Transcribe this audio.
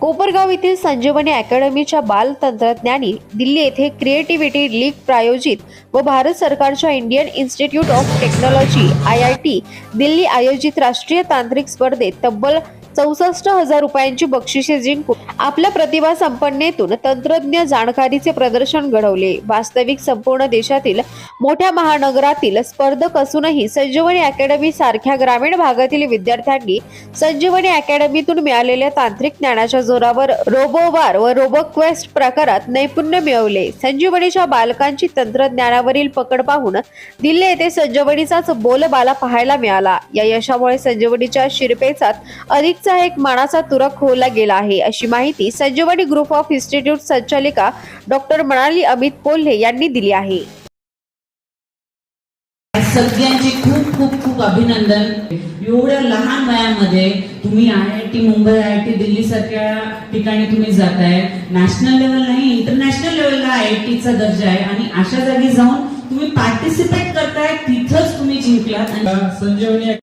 कोपरगाव येथील संजीवनी अकॅडमीच्या बाल तंत्रज्ञानी दिल्ली येथे क्रिएटिव्हिटी लीग प्रायोजित व भारत सरकारच्या Indian institute of technology I I T Delhi आयोजित राष्ट्रीय तांत्रिक स्पर्धेत तब्बल चौसष्ट हजार रुपयांची बक्षिसे जिंकून आपल्या प्रतिभा संपन्नेतून तंत्रज्ञ जाणकारीचे प्रदर्शन घडवले. वास्तविक संपूर्ण देशातील मोठ्या महानगरातील स्पर्धक असूनही संजीवनी अकॅडमी सारख्या ग्रामीण भागातील विद्यार्थ्यांनी संजीवनी अकॅडमीतून मिळालेल्या तांत्रिक ज्ञानाच्या जोरावर रोबोवार व रोबोक्वेस्ट प्रकारात नैपुण्य मिळवले. संजीवनीच्या बालकांची तंत्रज्ञानावरील पकड पाहून दिल्ली येथे संजीवनीचाच बोलबाला पाहायला मिळाला. या यशामुळे संजीवनीच्या शिरपेचात अधिक अधिकचा एक मानाचा तुरा खोवला गेला आहे. अशी माहिती संजीवनी ग्रुप ऑफ इन्स्टिट्यूट संचालिका डॉक्टर मणाली अमित कोल्हे यांनी दिली आहे. सगळ्यांचे खूप खूप खूप अभिनंदन. एवढ्या लहान वयामध्ये तुम्ही I I T Mumbai I I T Delhi सारख्या ठिकाणी तुम्ही जाताय. नॅशनल लेवल नाही इंटरनॅशनल लेवलला आय आय टीचा दर्जा आहे. आणि अशा जागी जाऊन तुम्ही पार्टिसिपेट करताय तिथंच तुम्ही जिंकलात. आणि संजीवनी